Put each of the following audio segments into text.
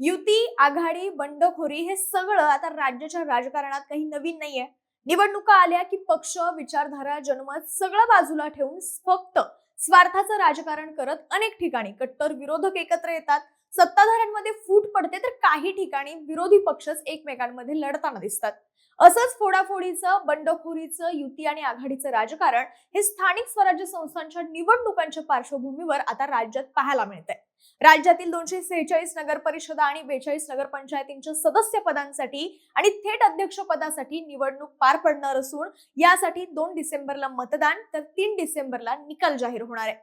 युती आघाडी बंडखोरी हे सगळं आता राज्याच्या राजकारणात काही नवीन नाहीये. निवडणुका आल्या की पक्ष विचारधारा जनमत सगळं बाजूला ठेवून फक्त स्वार्थाचं राजकारण करत अनेक ठिकाणी कट्टर विरोधक एकत्र येतात. सत्ताधाऱ्यांमध्ये फूट पडते तर काही ठिकाणी विरोधी पक्षच एकमेकांमध्ये लढताना दिसतात. असंच फोडाफोडीचं बंडखोरीचं युती आणि आघाडीचं राजकारण हे स्थानिक स्वराज्य संस्थांच्या निवडणुकांच्या पार्श्वभूमीवर आता राज्यात पाहायला मिळतंय. राज्यातील दोनशे सेहेचाळीस नगर परिषदा आणि बेचाळीस नगर पंचायतींच्या सदस्य पदांसाठी आणि थेट अध्यक्ष पदासाठी निवडणूक पार पडणार असून यासाठी दोन डिसेंबरला मतदान तर तीन डिसेंबरला निकाल जाहीर होणार आहे.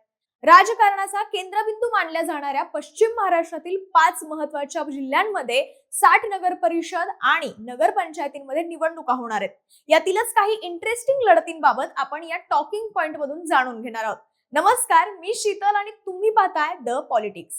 राजकारणाचा केंद्रबिंदू मानल्या जाणाऱ्या पश्चिम महाराष्ट्रातील पाच महत्त्वाच्या जिल्ह्यांमध्ये साठ नगर परिषद आणि नगर पंचायतींमध्ये निवडणुका होणार आहेत. यातीलच काही इंटरेस्टिंग लढतींबाबत आपण या टॉकिंग पॉइंट मधून जाणून घेणार आहोत. नमस्कार मी शीतल आणि तुम्ही पाहताय द पॉलिटिक्स.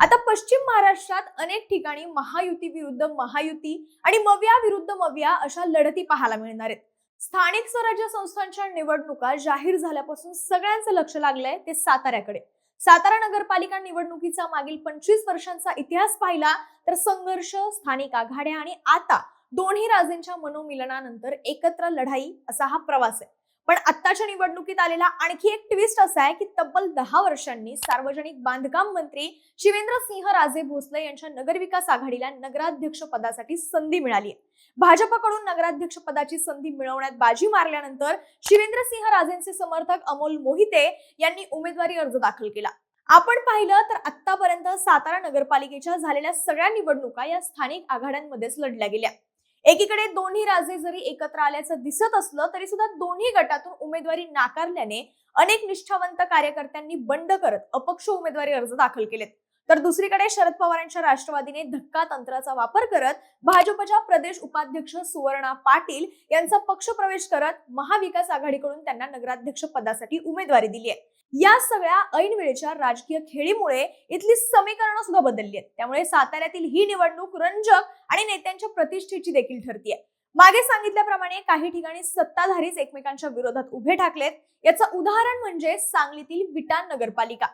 आता पश्चिम महाराष्ट्रात अनेक ठिकाणी महायुती विरुद्ध महायुती आणि मव्या विरुद्ध मव्या अशा लढती पाहायला मिळणार आहेत. स्थानिक स्वराज्य संस्थांच्या निवडणुका जाहीर झाल्यापासून सगळ्यांचं लक्ष लागलंय ते साताऱ्याकडे. सातारा नगरपालिका निवडणुकीचा मागील पंचवीस वर्षांचा इतिहास पाहिला तर संघर्ष स्थानिक आघाड्या आणि आता दोन्ही राजेंच्या मनोमिलनानंतर एकत्र लढाई असा हा प्रवास आहे. पण आत्ताच्या निवडणुकीत आलेला आणखी एक ट्विस्ट असा आहे की तब्बल दहा वर्षांनी सार्वजनिक बांधकाम मंत्री शिवेंद्र सिंह राजे भोसले यांच्या नगरविकास आघाडीला नगराध्यक्ष पदासाठी संधी मिळाली आहे. भाजपकडून नगराध्यक्ष पदाची संधी मिळवण्यात बाजी मारल्यानंतर शिवेंद्र सिंह राजेंचे समर्थक अमोल मोहिते यांनी उमेदवारी अर्ज दाखल केला. आपण पाहिलं तर आतापर्यंत सातारा नगरपालिकेच्या झालेल्या सगळ्या निवडणुका या स्थानिक आघाड्यांमध्येच लढल्या गेल्या. एकीकडे दोन्ही राजे जरी एकत्र आल्याचं दिसत असलं तरी सुद्धा दोन्ही गटातून उमेदवारी नाकारल्याने अनेक निष्ठावंत कार्यकर्त्यांनी बंड करत अपक्ष उमेदवारी अर्ज दाखल केलेत. तर दुसरीकडे शरद पवारांच्या राष्ट्रवादीने धक्का तंत्राचा वापर करत भाजपच्या प्रदेश उपाध्यक्ष सुवर्णा पाटील यांचा पक्ष प्रवेश करत महाविकास आघाडीकडून त्यांना नगराध्यक्ष पदासाठी उमेदवारी दिली आहे. या सगळ्या ऐन वेळेच्या राजकीय खेळीमुळे इथली समीकरणं सुद्धा बदलली आहेत. त्यामुळे साताऱ्यातील ही निवडणूक रंजक आणि नेत्यांच्या प्रतिष्ठेची देखील ठरतीये. मागे सांगितल्याप्रमाणे काही ठिकाणी सत्ताधारीच एकमेकांच्या विरोधात उभे ठाकलेत. याचं उदाहरण म्हणजे सांगलीतील विटा नगरपालिका.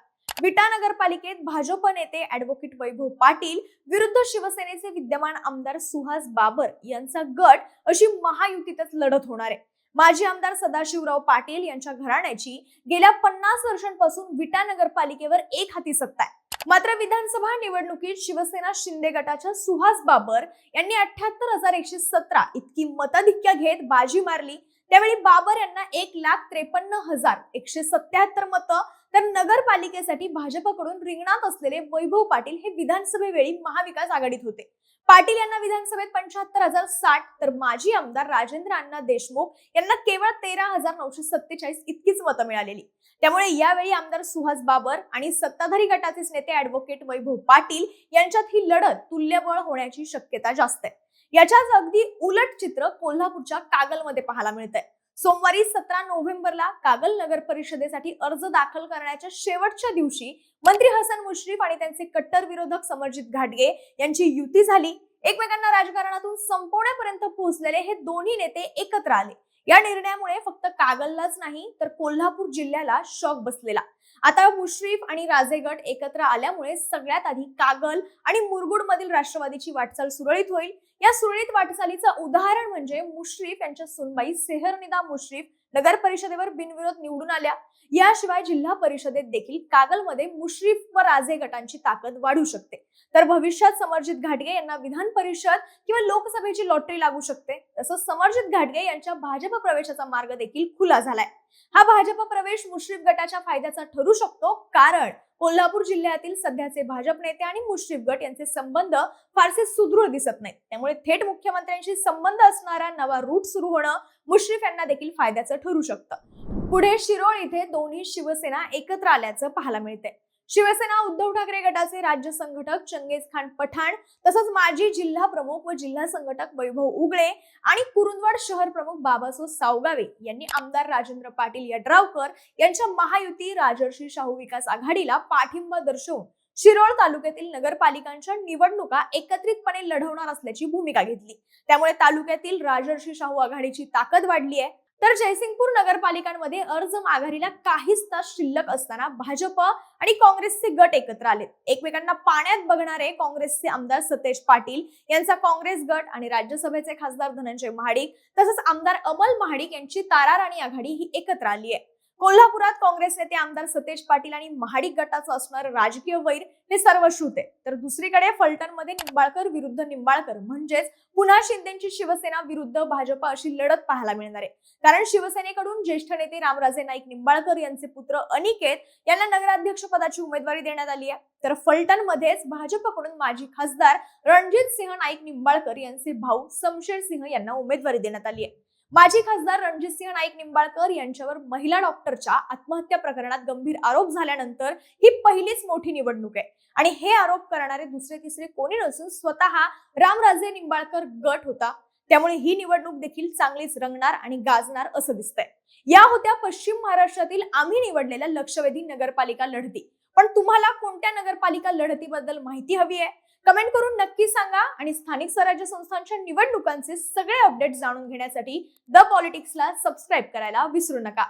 विटा नगरपालिकेत भाजप नेते ऍडव्होकेट वैभव पाटील विरुद्ध शिवसेनेचे विद्यमान आमदार सुहास बाबर यांचा गट अशी महायुतीतच लढत होणार आहे. माजी आमदार सदाशिवराव पाटील यांच्या घराण्याची गेल्या पन्नास वर्षांपासून विटा नगरपालिकेवर एक हाती सत्ता आहे. मात्र विधानसभा निवडणुकीत शिवसेना शिंदे गटाच्या सुहास बाबर यांनी अठ्याहत्तर हजार एकशे सतरा इतकी मताधिक्य घेत बाजी मारली. त्यावेळी बाबर यांना एक लाख त्रेपन्न हजार एकशे सत्याहत्तर मतं तर नगरपालिकेसाठी भाजपकडून रिंगणात असलेले वैभव पाटील हे विधानसभेवेळी महाविकास आघाडीत होते. पाटील यांना विधानसभेत पंच्याहत्तर हजार साठ तर माजी आमदार राजेंद्र अण्णा देशमुख यांना केवळ तेरा हजार नऊशे सत्तेचाळीस इतकीच मतं मिळालेली. त्यामुळे यावेळी आमदार सुहास बाबर आणि सत्ताधारी गटाचेच नेते ऍडव्होकेट वैभव पाटील यांच्यात ही लढत तुल्यबळ होण्याची शक्यता जास्त आहे. याच्याच अगदी उलट चित्र कोल्हापूरच्या कागलमध्ये पाहायला मिळतंय. सोमवारी सतरा नोव्हेंबरला कागल नगर परिषदेसाठी अर्ज दाखल करण्याच्या शेवटच्या दिवशी मंत्री हसन मुश्रीफ आणि त्यांचे कट्टर विरोधक समरजित घाटगे यांची युती झाली. एकमेकांना राजकारणातून संपवण्यापर्यंत पोहोचलेले हे दोन्ही नेते एकत्र आले. या निर्णयामुळे फक्त कागललाच नाही तर कोल्हापूर जिल्ह्याला शॉक बसलेला. आता मुश्रीफ आणि राजेगट एकत्र आल्यामुळे सगळ्यात आधी कागल आणि मुरगुड मधील राष्ट्रवादीची वाटचाल सुरळीत होईल. या सुरळीत वाटचालीचं उदाहरण म्हणजे मुश्रीफ यांच्या सुनबाई सेहरनिदा मुश्रीफ नगर परिषदेवर बिनविरोध निवडून आल्या. याशिवाय जिल्हा परिषदेत देखील कागलमध्ये मुश्रीफ व राजे गटांची ताकद वाढू शकते. तर भविष्यात समर्जित घाटगे यांना विधान परिषद किंवा लोकसभेची लॉटरी लागू शकते. तसंच समर्जित घाटगे यांच्या भाजप प्रवेशाचा मार्ग देखील खुला झालाय. हा भाजप प्रवेश मुश्रीफ गटाच्या फायद्याचा ठरू शकतो. कारण कोल्हापूर जिल्ह्यातील सध्याचे भाजप नेते आणि मुश्रीफ गट यांचे संबंध फारसे सुदृढ दिसत नाहीत. त्यामुळे थेट मुख्यमंत्र्यांशी संबंध असणारा नवा रूट सुरू होणं मुश्रीफ यांना देखील फायद्याचं ठरू शकतं. पुढे शिरोळ इथे दोन्ही शिवसेना एकत्र आल्याचं पाहायला मिळते शिवसेना उद्धव ठाकरे गटाचे राज्य संघटक चंगेज खान पठाण तसंच माजी जिल्हा प्रमुख व जिल्हा संघटक वैभव उगळे आणि कुरुंदवाड शहर प्रमुख बाबासो सावगावे यांनी आमदार राजेंद्र पाटील यड्रावकर यांच्या महायुती राजर्षी शाहू विकास आघाडीला पाठिंबा दर्शवून शिरोळ तालुक्यातील नगरपालिकांच्या निवडणुका एकत्रितपणे लढवणार असल्याची भूमिका घेतली. त्यामुळे तालुक्यातील राजर्षी शाहू आघाडीची ताकद वाढली आहे. तर जयसिंगपूर नगरपालिकांमध्ये अर्ज माघारीला काहीच तास शिल्लक असताना भाजप आणि काँग्रेसचे गट एकत्र आले एकमेकांना पाण्यात बघणारे काँग्रेसचे आमदार सतेज पाटील यांचा काँग्रेस गट आणि राज्यसभेचे खासदार धनंजय महाडिक तसंच आमदार अमल महाडिक यांची तारा राणी आघाडी ही एकत्र आली आहे. कोल्हापुरात काँग्रेस नेते आमदार सतेज पाटील आणि महाडिक गटाचं असणारं राजकीय वैर हे सर्वश्रुत आहे. तर दुसरीकडे फलटणमध्ये निंबाळकर विरुद्ध निंबाळकर म्हणजेच पुन्हा शिंदेची शिवसेना विरुद्ध भाजप अशी लढत पाहायला मिळणार आहे. कारण शिवसेनेकडून ज्येष्ठ नेते रामराजे नाईक निंबाळकर यांचे पुत्र अनिकेत यांना नगराध्यक्ष पदाची उमेदवारी देण्यात आली आहे. तर फलटणमध्येच भाजपकडून माजी खासदार रणजित सिंह नाईक निंबाळकर यांचे भाऊ समशेर सिंह यांना उमेदवारी देण्यात आली आहे. माजी खासदार रणजित सिंह नाईक निंबाळकर यांच्यावर महिला डॉक्टरच्या आत्महत्या प्रकरणात गंभीर आरोप झाल्यानंतर ही पहिलीच मोठी निवडणूक आहे. आणि हे आरोप करणारे दुसरे तिसरे कोणी नसून स्वतः रामराजे निंबाळकर गट होता. त्यामुळे ही निवडणूक देखील चांगलीच रंगणार आणि गाजणार असं दिसतंय. या होत्या पश्चिम महाराष्ट्रातील आम्ही निवडलेल्या लक्षवेधी नगरपालिका लढती. पण तुम्हाला कोणत्या नगरपालिका लढतीबद्दल माहिती हवी आहे? कमेंट करून नक्की सांगा आणि स्थानिक स्वराज्य संस्थांच्या निवडणुकांचे सगळे अपडेट जाणून घेण्यासाठी द पॉलिटिक्सला सबस्क्राईब करायला विसरू नका.